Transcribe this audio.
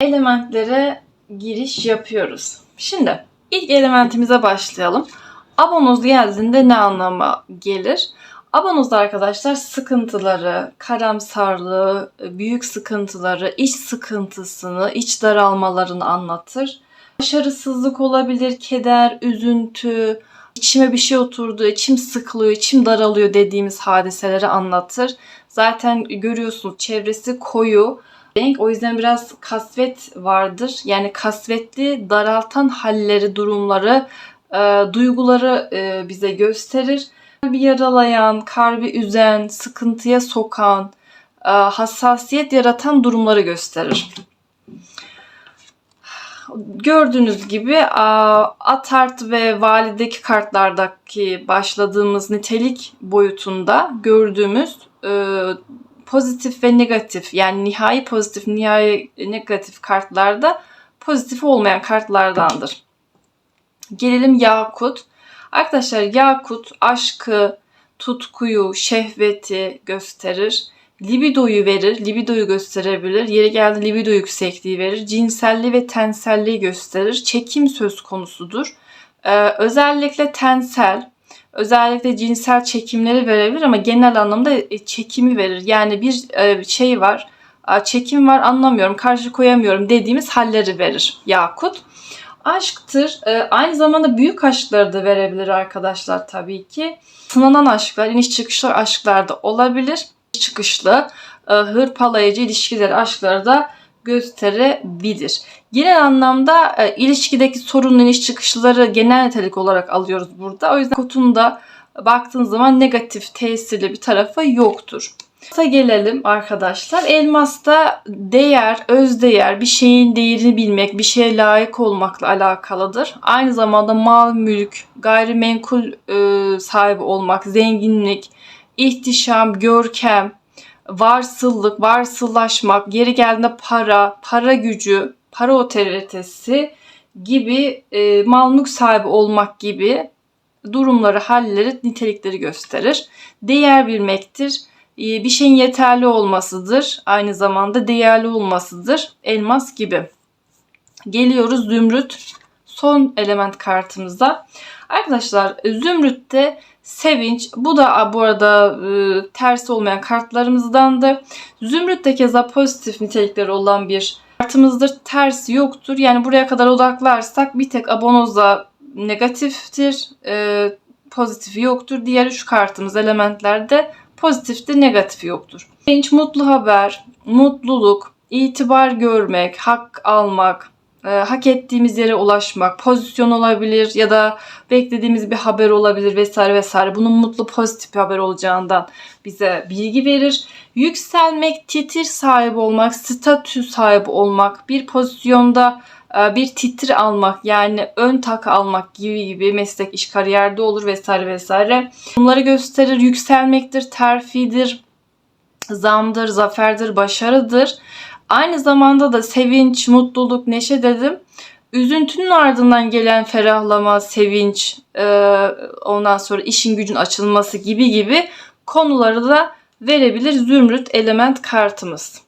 elementlere giriş yapıyoruz. Şimdi ilk elementimize başlayalım. Abonoz geldiğinde ne anlama gelir? Abonoz arkadaşlar sıkıntıları, karamsarlığı, büyük sıkıntıları, iç sıkıntısını, iç daralmalarını anlatır. Başarısızlık olabilir, keder, üzüntü, içime bir şey oturdu, içim sıkılıyor, içim daralıyor dediğimiz hadiseleri anlatır. Zaten görüyorsunuz çevresi koyu renk. O yüzden biraz kasvet vardır. Yani kasvetli, daraltan halleri, durumları, e, duyguları e, bize gösterir. Kalbi yaralayan, kalbi üzen, sıkıntıya sokan, e, hassasiyet yaratan durumları gösterir. Gördüğünüz gibi a, Atart ve Vali'deki kartlardaki başladığımız nitelik boyutunda gördüğümüz e, pozitif ve negatif yani nihai pozitif, nihai negatif kartlarda pozitif olmayan kartlardandır. Gelelim Yakut. Arkadaşlar Yakut aşkı, tutkuyu, şehveti gösterir. Libidoyu verir, libidoyu gösterebilir. Yeri geldi libido yüksekliği verir. Cinselliği ve tenselliği gösterir. Çekim söz konusudur. Ee, özellikle tensel, özellikle cinsel çekimleri verebilir ama genel anlamda e, çekimi verir. Yani bir e, şey var, e, çekim var anlamıyorum, karşı koyamıyorum dediğimiz halleri verir Yakut. Aşktır. Aynı zamanda büyük aşkları da verebilir arkadaşlar tabii ki. Sınanan aşklar, iniş çıkışlar aşklar da olabilir. Çıkışlı, hırpalayıcı ilişkileri, aşkları da gösterebilir. Genel anlamda e, ilişkideki sorunlu iniş çıkışları genel nitelik olarak alıyoruz burada. O yüzden kutun da baktığın zaman negatif tesirli bir tarafı yoktur. Elmas'a gelelim arkadaşlar. Elmasta değer, öz değer, bir şeyin değerini bilmek, bir şeye layık olmakla alakalıdır. Aynı zamanda mal, mülk, gayrimenkul e, sahibi olmak, zenginlik, ihtişam, görkem, varsıllık, varsıllaşmak, geri geldiğinde para, para gücü, para otoritesi gibi e, mal mülk sahibi olmak gibi durumları, halleri, nitelikleri gösterir. Değer bilmektir. E, bir şeyin yeterli olmasıdır. Aynı zamanda değerli olmasıdır. Elmas gibi. Geliyoruz zümrüt. Son element kartımızda. Arkadaşlar zümrütte sevinç. Bu da bu arada e, ters olmayan kartlarımızdandı. Zümrüt de keza pozitif nitelikleri olan bir kartımızdır. Tersi yoktur. Yani buraya kadar odaklarsak bir tek abonoza negatiftir. E, pozitifi yoktur. Diğer üç kartımız elementlerde pozitiftir, negatifi yoktur. Sevinç, mutlu haber, mutluluk, itibar görmek, hak almak, e, hak ettiğimiz yere ulaşmak, pozisyon olabilir ya da beklediğimiz bir haber olabilir vesaire vesaire. Bunun mutlu pozitif bir haber olacağından bize bilgi verir. Yükselmek, titir sahibi olmak, statü sahibi olmak, bir pozisyonda e, bir titir almak yani ön tak almak gibi gibi meslek iş kariyerde olur vesaire vesaire. Bunları gösterir. Yükselmektir, terfidir, zamdır, zaferdir, başarıdır. Aynı zamanda da sevinç, mutluluk, neşe dedim. Üzüntünün ardından gelen ferahlama, sevinç, e, ondan sonra işin gücün açılması gibi gibi konuları da verebilir zümrüt element kartımız.